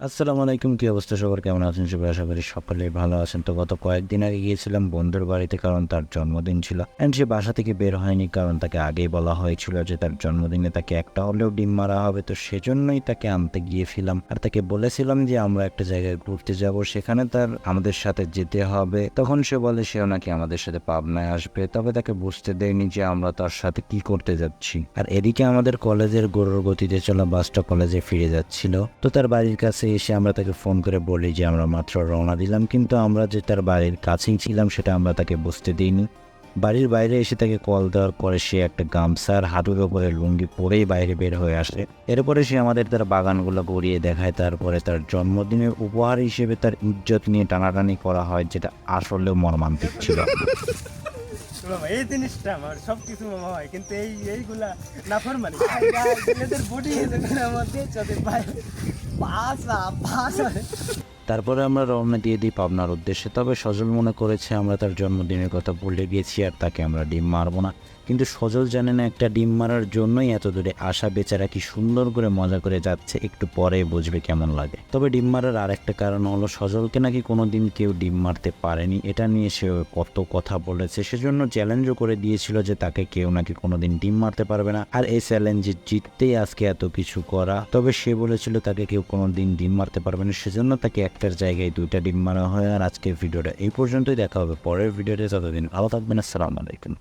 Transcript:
আসসালামু আলাইকুম, কি অবস্থা সবার? কেমন আছেন সবাই? আশা করি সকলেই ভালো আছেন। তো গত কয়েকদিন আগে গিয়েছিলাম বন্ধুর বাড়িতে, কারণ তার জন্মদিন ছিল। অ্যান্ড সে বাসা থেকে বের হয়নি, কারণ তাকে আগেই বলা হয়েছিল যে তার জন্মদিনে তাকে একটা হলেও ডিম মারা হবে। তো সেজন্যই তাকে আনতে গিয়েছিলাম। আর তাকে বলেছিলাম যে, আমরা একটা জায়গায় ঘুরতে যাব, সেখানে তার আমাদের সাথে যেতে হবে। তখন সে বলে সেও নাকি আমাদের সাথে পাবনায় আসবে। তবে তাকে বুঝতে দেয়নি যে, আমরা তার সাথে কি করতে যাচ্ছি। আর এদিকে আমাদের কলেজের গরুর গতিতে চলা বাসটা কলেজে ফিরে যাচ্ছিল। তো তার বাড়ির কাছে এসে আমরা তাকে ফোন করে বলি যে আমরা মাত্র রওনা দিলাম, কিন্তু আমরা যে তার বাড়ির কাছেই ছিলাম সেটা আমরা তাকে বুঝতে দিইনি। বাড়ির বাইরে এসে তাকে কল দেওয়ার পরে সে একটা গামছার হাঁটুর ওপরে লুঙ্গি পরেই বাইরে বের হয়ে আসে। এরপরে সে আমাদের তার বাগানগুলো গড়িয়ে দেখায়, তারপরে তার জন্মদিনের উপহার হিসেবে তার ইজ্জত নিয়ে টানাটানি করা হয়, যেটা আসলেও মর্মান্তিক ছিল। এই জিনিসটা আমার সব কিছু মামা হয়, কিন্তু এই, এইগুলা তারপরে আমরা রওনা দিয়ে দিই পাবনার উদ্দেশ্যে। তবে সজল মনে করেছে আমরা তার জন্মদিনের কথা ভুলে গেছি আর তাকে আমরা ডিম মারবো না। কিন্তু সজল জানে না একটা ডিম মারার জন্যই এত দূরে আসা বেচারা কি সুন্দর করে মজা করে যাচ্ছে, একটু পরে বুঝবে কেমন লাগে। তবে ডিম মারার আর একটা কারণ হলো সজলকে নাকি কোনো দিন কেউ ডিম মারতে পারেনি। এটা নিয়ে সে কত কথা বলেছে, সেজন্য চ্যালেঞ্জও করে দিয়েছিল যে তাকে কেউ নাকি কোনো দিন ডিম মারতে পারবে না। আর এই চ্যালেঞ্জে জিততেই আজকে এত কিছু করা। তবে সে বলেছিল তাকে কেউ কোনোদিন ডিম মারতে পারবে না, সেজন্য তাকে একটার জায়গায় দুইটা ডিম মারা হয়। আর আজকের ভিডিওটা এই পর্যন্তই, দেখা হবে পরের ভিডিওতে যতদিন ভালো থাকবেন, আসসালামু আলাইকুম।